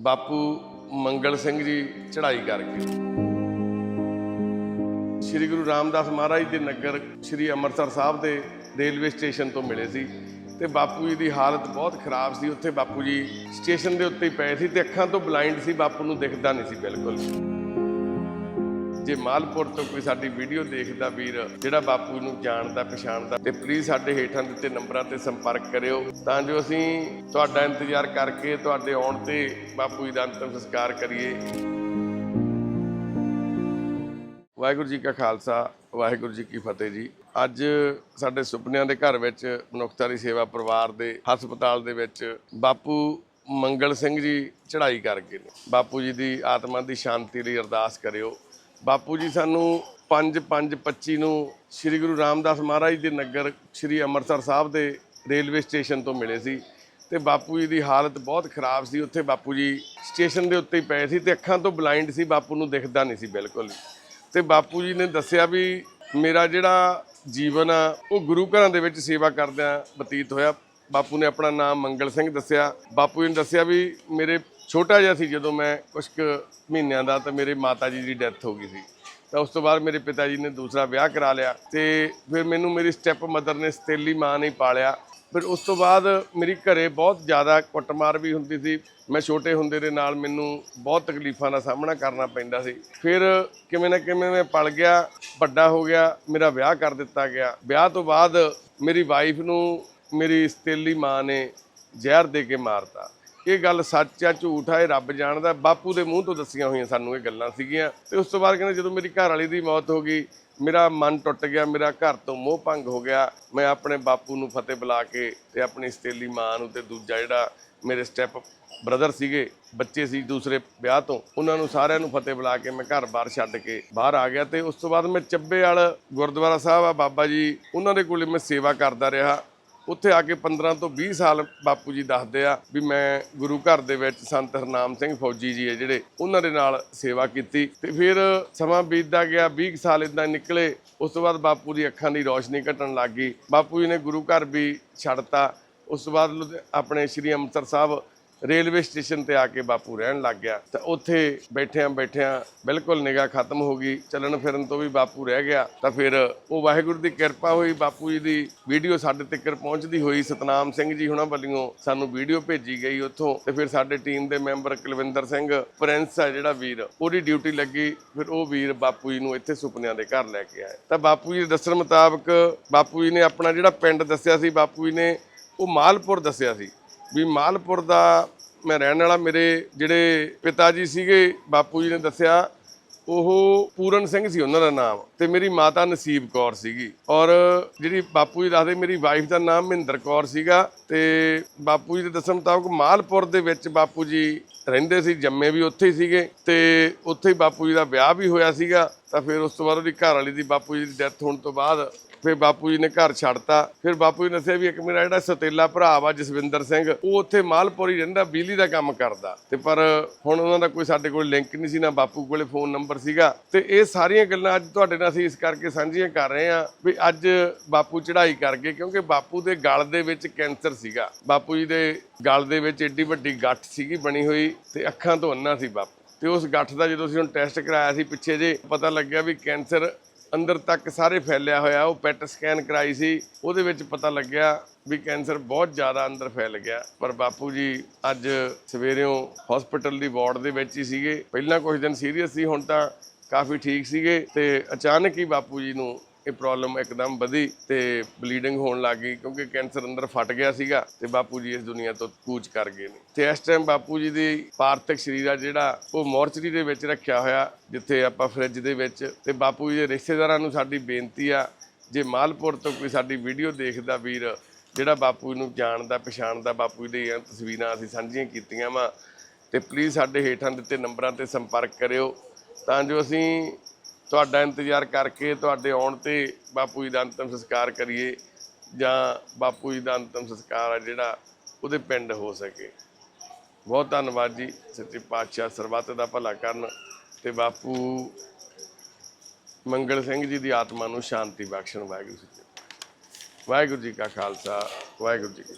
ਬਾਪੂ ਮੰਗਲ ਸਿੰਘ ਜੀ ਚੜ੍ਹਾਈ ਕਰਕੇ। ਸ੍ਰੀ ਗੁਰੂ ਰਾਮਦਾਸ ਮਹਾਰਾਜ ਦੇ ਨਗਰ ਸ੍ਰੀ ਅੰਮ੍ਰਿਤਸਰ ਸਾਹਿਬ ਦੇ ਰੇਲਵੇ ਸਟੇਸ਼ਨ ਤੋਂ ਮਿਲੇ ਸੀ ਤੇ ਬਾਪੂ ਜੀ ਦੀ ਹਾਲਤ ਬਹੁਤ ਖਰਾਬ ਸੀ। ਉੱਥੇ ਬਾਪੂ ਜੀ ਸਟੇਸ਼ਨ ਦੇ ਉੱਤੇ ਹੀ ਪਏ ਸੀ ਤੇ ਅੱਖਾਂ ਤੋਂ ਬਲਾਈਂਡ ਸੀ, ਬਾਪੂ ਨੂੰ ਦਿਖਦਾ ਨਹੀਂ ਸੀ ਬਿਲਕੁਲ। ਜੇ ਮਾਲਪੁਰ ਤੋਂ ਕੋਈ ਸਾਡੀ ਵੀਡੀਓ ਦੇਖਦਾ ਵੀਰ, ਜਿਹੜਾ ਬਾਪੂ ਨੂੰ ਜਾਣਦਾ, ਪਛਾਣਦਾ, ਤੇ ਪਲੀਜ਼ ਸਾਡੇ ਹੇਠਾਂ ਦਿੱਤੇ ਨੰਬਰਾਂ ਤੇ ਸੰਪਰਕ ਕਰਿਓ। ਤਾਂ ਜੋ ਅਸੀਂ ਤੁਹਾਡਾ ਇੰਤਜ਼ਾਰ ਕਰਕੇ ਤੁਹਾਡੇ ਆਉਣ ਤੇ ਬਾਪੂ ਜੀ ਦਾ ਅੰਤਿਮ ਸੰਸਕਾਰ ਕਰੀਏ। ਵਾਹਿਗੁਰੂ ਜੀ ਕਾ ਖਾਲਸਾ, ਵਾਹਿਗੁਰੂ ਜੀ ਕੀ ਫਤਿਹ ਜੀ। ਅੱਜ ਸਾਡੇ ਸੁਪਨਿਆਂ ਦੇ ਘਰ ਵਿੱਚ ਮਨੁੱਖਤਾ ਦੀ ਸੇਵਾ ਪਰਿਵਾਰ ਦੇ ਹਸਪਤਾਲ ਦੇ ਵਿੱਚ ਬਾਪੂ ਮੰਗਲ ਸਿੰਘ ਜੀ ਚੜ੍ਹਾਈ ਕਰ ਗਏ ਨੇ। ਬਾਪੂ ਜੀ ਦੀ ਆਤਮਾ ਦੀ ਸ਼ਾਂਤੀ ਲਈ ਅਰਦਾਸ ਕਰਿਓ। ਬਾਪੂ ਜੀ, ਸਾਨੂੰ 5/5/25 ਨੂੰ ਸ੍ਰੀ ਗੁਰੂ ਰਾਮਦਾਸ ਮਹਾਰਾਜ ਦੇ ਨਗਰ ਸ੍ਰੀ ਅੰਮ੍ਰਿਤਸਰ ਸਾਹਿਬ ਦੇ ਰੇਲਵੇ ਸਟੇਸ਼ਨ ਤੋਂ ਮਿਲੇ ਸੀ ਤੇ ਬਾਪੂ ਜੀ ਦੀ ਹਾਲਤ ਬਹੁਤ ਖਰਾਬ ਸੀ। ਉੱਥੇ ਬਾਪੂ ਜੀ ਸਟੇਸ਼ਨ ਦੇ ਉੱਤੇ ਹੀ ਪਏ ਸੀ ਤੇ ਅੱਖਾਂ ਤੋਂ ਬਲਾਈਂਡ ਸੀ, ਬਾਪੂ ਨੂੰ ਦਿਖਦਾ ਨਹੀਂ ਸੀ ਬਿਲਕੁਲ। ਤੇ ਬਾਪੂ ਜੀ ਨੇ ਦੱਸਿਆ ਵੀ ਮੇਰਾ ਜਿਹੜਾ ਜੀਵਨ ਆ, ਉਹ ਗੁਰੂ ਘਰਾਂ ਦੇ ਵਿੱਚ ਸੇਵਾ ਕਰਦਿਆਂ ਬਤੀਤ ਹੋਇਆ। ਬਾਪੂ ਨੇ ਆਪਣਾ ਨਾਮ ਮੰਗਲ ਸਿੰਘ ਦੱਸਿਆ। ਬਾਪੂ ਜੀ ਨੇ ਦੱਸਿਆ ਵੀ ਮੇਰੇ ਛੋਟਾ ਜਿਹਾ ਸੀ ਜਦੋਂ ਮੈਂ ਕੁਝ ਕੁ ਮਹੀਨਿਆਂ ਦਾ ਤਾਂ ਮੇਰੇ ਮਾਤਾ ਜੀ ਦੀ ਡੈਥ ਹੋ ਗਈ ਸੀ। ਤਾਂ ਉਸ ਤੋਂ ਬਾਅਦ ਮੇਰੇ ਪਿਤਾ ਜੀ ਨੇ ਦੂਸਰਾ ਵਿਆਹ ਕਰਾ ਲਿਆ ਤੇ ਫਿਰ ਮੈਨੂੰ ਮੇਰੀ ਸਟੈਪ ਮਦਰ ਨੇ ਸਤੇਲੀ ਮਾਂ ਨੇ ਪਾਲਿਆ। ਫਿਰ ਉਸ ਤੋਂ ਬਾਅਦ ਮੇਰੀ ਘਰੇ ਬਹੁਤ ਜ਼ਿਆਦਾ ਕੁੱਟਮਾਰ ਵੀ ਹੁੰਦੀ ਸੀ। ਮੈਂ ਛੋਟੇ ਹੁੰਦੇ ਦੇ ਨਾਲ ਮੈਨੂੰ ਬਹੁਤ ਤਕਲੀਫਾਂ ਦਾ ਸਾਹਮਣਾ ਕਰਨਾ ਪੈਂਦਾ ਸੀ। ਫਿਰ ਕਿਵੇਂ ਨਾ ਕਿਵੇਂ ਮੈਂ ਪਲ ਗਿਆ, ਵੱਡਾ ਹੋ ਗਿਆ, ਮੇਰਾ ਵਿਆਹ ਕਰ ਦਿੱਤਾ ਗਿਆ। ਵਿਆਹ ਤੋਂ ਬਾਅਦ ਮੇਰੀ ਵਾਈਫ ਨੂੰ ਮੇਰੀ ਸਤੇਲੀ ਮਾਂ ਨੇ ਜ਼ਹਿਰ ਦੇ ਕੇ ਮਾਰਤਾ। ਇਹ ਗੱਲ ਸੱਚ ਆ, ਝੂਠ ਆ, ਇਹ ਰੱਬ ਜਾਣਦਾ। ਬਾਪੂ ਦੇ ਮੂੰਹ ਤੋਂ ਦੱਸੀਆਂ ਹੋਈਆਂ ਸਾਨੂੰ ਇਹ ਗੱਲਾਂ ਸੀਗੀਆਂ। ਤੇ ਉਸ ਤੋਂ ਬਾਅਦ ਕਹਿੰਦੇ ਜਦੋਂ ਮੇਰੀ ਘਰ ਵਾਲੀ ਦੀ ਮੌਤ ਹੋ ਗਈ, ਮੇਰਾ ਮਨ ਟੁੱਟ ਗਿਆ, ਮੇਰਾ ਘਰ ਤੋਂ ਮੋਹ ਭੰਗ ਹੋ ਗਿਆ, ਮੈਂ ਆਪਣੇ ਬਾਪੂ ਨੂੰ ਫਤਿਹ ਬੁਲਾ ਕੇ ਤੇ ਆਪਣੀ ਸਤੇਲੀ ਮਾਂ ਨੂੰ ਤੇ ਦੂਜਾ ਜਿਹੜਾ ਮੇਰੇ ਸਟੈਪ ਬ੍ਰਦਰ ਸੀਗੇ, ਬੱਚੇ ਸੀ ਦੂਸਰੇ ਵਿਆਹ ਤੋਂ, ਉਹਨਾਂ ਨੂੰ ਸਾਰਿਆਂ ਨੂੰ ਫਤਿਹ ਬੁਲਾ ਕੇ ਮੈਂ ਘਰ-ਬਾਰ ਛੱਡ ਕੇ ਬਾਹਰ ਆ ਗਿਆ। ਤੇ ਉਸ ਤੋਂ ਬਾਅਦ ਮੈਂ ਚੱਬੇ ਵਾਲ ਗੁਰਦੁਆਰਾ ਸਾਹਿਬ ਆ ਬਾਬਾ ਜੀ, ਉਹਨਾਂ ਦੇ ਕੋਲੇ ਮੈਂ ਸੇਵਾ ਕਰਦਾ ਰਿਹਾ। ਉੱਥੇ ਆ ਕੇ 15 ਤੋਂ 20 ਸਾਲ ਬਾਪੂ ਜੀ ਦੱਸਦੇ ਆ ਵੀ ਮੈਂ ਗੁਰੂ ਘਰ ਦੇ ਵਿੱਚ ਸੰਤ ਹਰਨਾਮ ਸਿੰਘ ਫੌਜੀ ਜੀ ਹੈ ਜਿਹੜੇ ਉਹਨਾਂ ਦੇ ਨਾਲ ਸੇਵਾ ਕੀਤੀ ਤੇ ਫਿਰ ਸਮਾਂ ਬੀਤਦਾ ਗਿਆ 20 ਕੁ ਸਾਲ ਇਦਾਂ ਨਿਕਲੇ, ਉਸ ਤੋਂ ਬਾਅਦ ਬਾਪੂ ਦੀ ਅੱਖਾਂ ਦੀ ਰੋਸ਼ਨੀ ਘਟਣ ਲੱਗ ਗਈ। ਬਾਪੂ ਜੀ ਨੇ ਗੁਰੂ ਘਰ ਵੀ ਛੱਡਤਾ। ਉਸ ਤੋਂ ਬਾਅਦ ਆਪਣੇ ਸ੍ਰੀ ਅੰਮ੍ਰਿਤਸਰ ਸਾਹਿਬ ਰੇਲਵੇ ਸਟੇਸ਼ਨ ਤੇ ਆ ਕੇ ਬਾਪੂ ਰਹਿਣ ਲੱਗ ਗਿਆ। ਤਾਂ ਉੱਥੇ ਬੈਠਿਆਂ ਬੈਠਿਆਂ ਬਿਲਕੁਲ ਨਿਗਾਹ ਖਤਮ ਹੋ ਗਈ। ਚੱਲਣ ਫਿਰਨ ਤੋਂ ਵੀ ਬਾਪੂ ਰਹਿ ਗਿਆ। ਤਾਂ ਫਿਰ ਉਹ ਵਾਹਿਗੁਰੂ ਦੀ ਕਿਰਪਾ ਹੋਈ। ਬਾਪੂ ਜੀ ਦੀ ਵੀਡੀਓ ਸਾਡੇ ਤੱਕ ਪਹੁੰਚਦੀ ਹੋਈ। ਸਤਨਾਮ ਸਿੰਘ ਜੀ ਹੁਣਾਂ ਵੱਲੋਂ ਸਾਨੂੰ ਵੀਡੀਓ ਭੇਜੀ ਗਈ ਉੱਥੋਂ। ਤੇ ਫਿਰ ਸਾਡੇ ਟੀਮ ਦੇ ਮੈਂਬਰ ਕੁਲਵਿੰਦਰ ਸਿੰਘ, ਪ੍ਰਿੰਸ ਆ ਜਿਹੜਾ ਵੀਰ, ਉਹਦੀ ਡਿਊਟੀ ਲੱਗੀ। ਫਿਰ ਉਹ ਵੀਰ ਬਾਪੂ ਜੀ ਨੂੰ ਇੱਥੇ ਸੁਪਨਿਆਂ ਦੇ ਘਰ ਲੈ ਕੇ ਆਏ। ਤਾਂ ਬਾਪੂ ਜੀ ਦੇ ਦੱਸਣ ਮੁਤਾਬਕ ਬਾਪੂ ਜੀ ਨੇ ਆਪਣਾ ਜਿਹੜਾ ਪਿੰਡ ਦੱਸਿਆ ਸੀ, ਬਾਪੂ ਜੀ ਨੇ ਉਹ ਮਾਲਪੁਰ ਦੱਸਿਆ ਸੀ। ਵੀ ਮਾਲਪੁਰ ਦਾ ਮੈਂ ਰਹਿਣ ਵਾਲਾ, ਮੇਰੇ ਜਿਹੜੇ ਪਿਤਾ ਜੀ ਸੀਗੇ, ਬਾਪੂ ਜੀ ਨੇ ਦੱਸਿਆ, ਉਹ ਪੂਰਨ ਸਿੰਘ ਸੀ ਉਹਨਾਂ ਦਾ ਨਾਮ ਤੇ ਮੇਰੀ ਮਾਤਾ ਨਸੀਬ ਕੌਰ ਸੀਗੀ। ਔਰ ਜਿਹੜੀ ਬਾਪੂ ਜੀ ਦੱਸਦੇ, ਮੇਰੀ ਵਾਈਫ ਦਾ ਨਾਮ ਮਹਿੰਦਰ ਕੌਰ ਸੀਗਾ ਤੇ ਬਾਪੂ ਜੀ ਦੇ ਦੱਸਣ ਮੁਤਾਬਕ ਮਾਲਪੁਰ ਦੇ ਵਿੱਚ ਬਾਪੂ ਜੀ ਰਹਿੰਦੇ ਸੀ, ਜੰਮੇ ਵੀ ਉੱਥੇ ਹੀ ਸੀਗੇ ਤੇ ਉੱਥੇ ਹੀ ਬਾਪੂ ਜੀ ਦਾ ਵਿਆਹ ਵੀ ਹੋਇਆ ਸੀਗਾ। ਤਾਂ ਫਿਰ ਉਸ ਤੋਂ ਬਾਅਦ ਉਹਦੀ ਘਰ ਵਾਲੀ ਦੀ ਬਾਪੂ ਜੀ ਦੀ ਡੈਥ ਹੋਣ ਤੋਂ ਬਾਅਦ ਫਿਰ ਬਾਪੂ ਜੀ ਨੇ ਘਰ ਛੱਡਤਾ। ਫਿਰ ਬਾਪੂ ਜੀ ਨੇ ਦੱਸਿਆ ਵੀ ਇੱਕ ਮੇਰਾ ਜਿਹੜਾ ਸਤੇਲਾ ਭਰਾ ਵਾ ਜਸਵਿੰਦਰ ਸਿੰਘ, ਉਹ ਉੱਥੇ ਮਾਲਪੁਰ ਹੀ ਰਹਿੰਦਾ ਬਿਜਲੀ ਦਾ ਕੰਮ ਕਰਦਾ। ਤੇ ਪਰ ਹੁਣ ਉਹਨਾਂ ਦਾ ਕੋਈ ਸਾਡੇ ਕੋਲ ਲਿੰਕ ਨਹੀਂ ਸੀ, ਨਾ ਬਾਪੂ ਕੋਲੇ ਫੋਨ ਨੰਬਰ ਸੀਗਾ। ਤੇ ਇਹ ਸਾਰੀਆਂ ਗੱਲਾਂ ਅੱਜ ਤੁਹਾਡੇ ਨਾਲ ਅਸੀਂ ਇਸ ਕਰਕੇ ਸਾਂਝੀਆਂ ਕਰ ਰਹੇ ਹਾਂ ਵੀ ਅੱਜ ਬਾਪੂ ਚੜ੍ਹਾਈ ਕਰ ਗਏ, ਕਿਉਂਕਿ ਬਾਪੂ ਦੇ ਗਲ ਦੇ ਵਿੱਚ ਕੈਂਸਰ ਸੀਗਾ। ਬਾਪੂ ਜੀ ਦੇ ਗਲ ਦੇ ਵਿੱਚ ਏਡੀ ਵੱਡੀ ਗੱਠ ਸੀਗੀ ਬਣੀ ਹੋਈ ਤੇ ਅੱਖਾਂ ਤੋਂ ਅੰਨਾ ਸੀ ਬਾਪੂ। ਤੇ ਉਸ ਗੱਠ ਦਾ ਜਦੋਂ ਅਸੀਂ ਹੁਣ ਟੈਸਟ ਕਰਾਇਆ ਸੀ ਪਿੱਛੇ ਜੇ, ਪਤਾ ਲੱਗਿਆ ਵੀ ਕੈਂਸਰ ਅੰਦਰ ਤੱਕ ਸਾਰੇ ਫੈਲਿਆ ਹੋਇਆ, ਉਹ ਪੈਟ ਸਕੈਨ ਕਰਾਈ ਸੀ। ਉਹਦੇ ਵਿੱਚ ਪਤਾ ਲੱਗਿਆ ਵੀ ਕੈਂਸਰ ਬਹੁਤ ਜ਼ਿਆਦਾ ਅੰਦਰ ਫੈਲ ਗਿਆ। ਪਰ ਬਾਪੂ ਜੀ, ਅੱਜ ਸਵੇਰਿਓਂ ਹਸਪੀਟਲ ਦੀ ਵਾਰਡ ਦੇ ਵਿੱਚ ਹੀ ਸੀਗੇ। ਪਹਿਲਾਂ ਕੁਝ ਦਿਨ ਸੀਰੀਅਸ ਸੀ, ਹੁਣ ਤਾਂ ਕਾਫੀ ਠੀਕ ਸੀਗੇ ਤੇ ਅਚਾਨਕ ਹੀ ਬਾਪੂ ਜੀ ਨੂੰ ਇਹ ਪ੍ਰੋਬਲਮ ਇੱਕਦਮ ਵਧੀ ਤੇ ਬਲੀਡਿੰਗ ਹੋਣ ਲੱਗ ਗਈ ਕਿਉਂਕਿ ਕੈਂਸਰ ਅੰਦਰ ਫਟ ਗਿਆ ਸੀਗਾ ਤੇ ਬਾਪੂ ਜੀ ਇਸ ਦੁਨੀਆ ਤੋਂ ਕੂਚ ਕਰ ਗਏ ਨੇ। ਤੇ ਇਸ ਟਾਈਮ ਬਾਪੂ ਜੀ ਦੀ ਪਾਰਥਿਕ ਸਰੀਰ ਆ ਜਿਹੜਾ, ਉਹ ਮੋਰਚਰੀ ਦੇ ਵਿੱਚ ਰੱਖਿਆ ਹੋਇਆ, ਜਿੱਥੇ ਆਪਾਂ ਫ੍ਰਿਜ ਦੇ ਵਿੱਚ। ਤੇ ਬਾਪੂ ਜੀ ਦੇ ਰਿਸ਼ਤੇਦਾਰਾਂ ਨੂੰ ਸਾਡੀ ਬੇਨਤੀ ਆ, ਜੇ ਮਾਲਪੁਰ ਤੋਂ ਕੋਈ ਸਾਡੀ ਵੀਡੀਓ ਦੇਖਦਾ ਵੀਰ, ਜਿਹੜਾ ਬਾਪੂ ਨੂੰ ਜਾਣਦਾ, ਪਛਾਣਦਾ, ਬਾਪੂ ਜੀ ਦੀਆਂ ਤਸਵੀਰਾਂ ਅਸੀਂ ਸਾਂਝੀਆਂ ਕੀਤੀਆਂ ਵਾ, ਤੇ ਪਲੀਜ਼ ਸਾਡੇ ਹੇਠਾਂ ਦਿੱਤੇ ਨੰਬਰਾਂ ਤੇ ਸੰਪਰਕ ਕਰਿਓ। ਤਾਂ ਜੋ ਅਸੀਂ ਤੁਹਾਡਾ ਇੰਤਜ਼ਾਰ ਕਰਕੇ ਤੁਹਾਡੇ ਆਉਣ ਤੇ ਬਾਪੂ ਜੀ ਦਾ ਅੰਤਮ ਸੰਸਕਾਰ ਕਰੀਏ ਜਾਂ ਬਾਪੂ ਜੀ ਦਾ ਅੰਤਿਮ ਸੰਸਕਾਰ ਆ ਜਿਹੜਾ ਉਹਦੇ ਪਿੰਡ ਹੋ ਸਕੇ। ਬਹੁਤ ਧੰਨਵਾਦ ਜੀ, ਸੱਚੇ ਪਾਤਸ਼ਾਹ ਸਰਬੱਤ ਦਾ ਭਲਾ ਕਰਨ ਤੇ ਬਾਪੂ ਮੰਗਲ ਸਿੰਘ ਜੀ ਦੀ ਆਤਮਾ ਨੂੰ ਸ਼ਾਂਤੀ ਬਖਸ਼ਣ। ਵਾਹਿਗੁਰੂ ਜੀ ਵਾਹਿਗੁਰੂ ਜੀ ਕਾ ਖਾਲਸਾ, ਵਾਹਿਗੁਰੂ ਜੀ ਕੀ